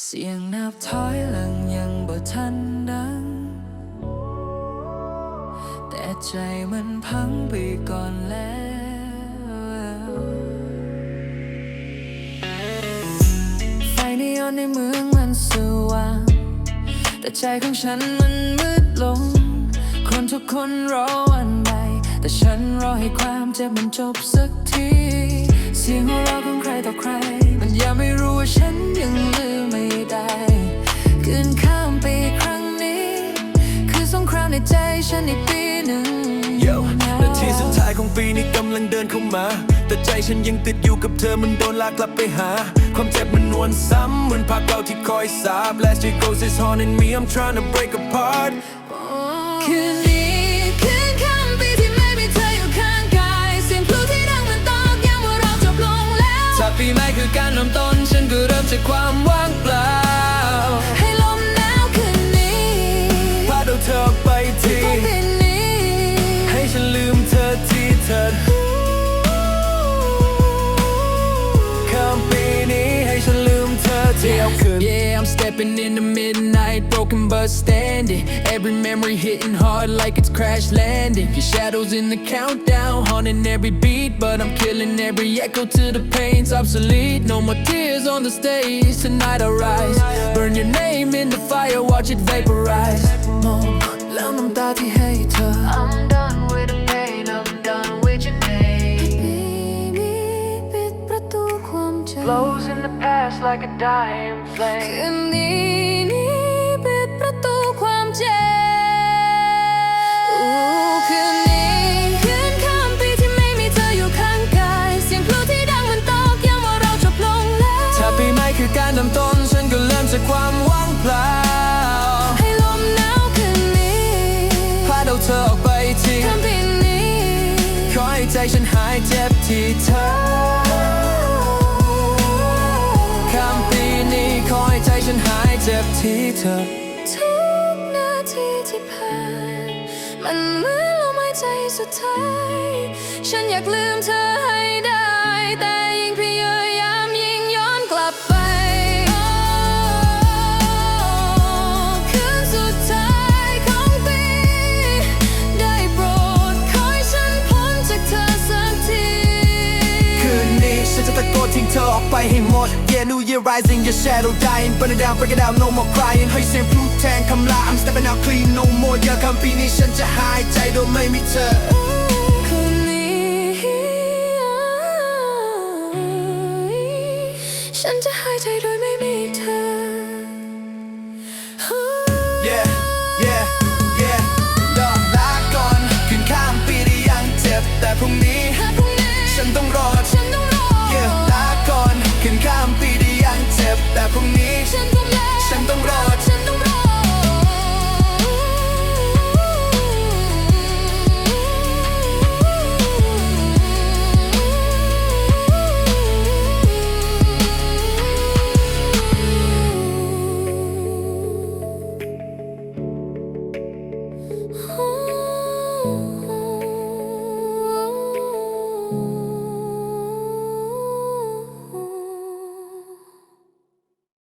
เสียงนับถอยหลังยังบ่ทันดัง แต่ใจมันพังไปก่อนแล้ว ไฟนีออนในเมืองมันสว่าง แต่ใจของฉันมันมืดลง คนทุกคนรอวันใดแต่ฉันรอให้ความเจ็บมันจบสักที เสียงหัวเราะของใครต่อใคร ในใจฉันในปีหนึ่งโยนาทีสุดท้ายของปีนี้กำลังเดินเข้ามา แต่ใจฉันยังติดอยู่กับเธอมันโดนลากกลับไปหา ความเจ็บมันนวลซ้ำเหมือนภาคเก่าที่คอยสาบ Last year goes is haunting me I'm trying to break apart คืนนี้คืนค่ำปีที่ไม่มีเธออยู่ข้างกายเสียงพลุที่ดังมันตอกย้ำว่าเราจบลงแล้วถ้าปีใหม่คือการเริ่มต้น ฉันก็เริ่มจากความ Stepping the midnight, broken but standing. Every memory hitting hard like it's crash landing. Your shadows in the countdown, haunting every beat. But I'm killing every echo till the pain's obsolete. No more tears on the stage, tonight I rise. Burn your name in the fire, watch it vaporize. I'm done with the pain, I'm done with your name. Blows in the past like a dying flame. จากความว่างเปล่า ให้ลมหนาวคืนนี้พาเอาเธอออกไปทีค่ำปีนี้ขอให้ใจฉันหายเจ็บที่เธอข้ามปีนี้ขอให้ใจฉันหายเจ็บที่เธอ ทุกนาทีที่ผ่าน มันเหมือนลมหายใจสุดท้าย ฉันอยากลืมเธอให้ได้แต่ ทิ้งเธอออกไปให้หมด Yeah New Year rising your shadow dying burn it down break it down no more crying ให้เสียงพลุแทงคำลา I'm stepping out clean no more อย่าคำปีนี้ฉันจะหายใจโดยไม่มีเธอคนนี้ฉันจะหายใจโดยไม่มีเธอ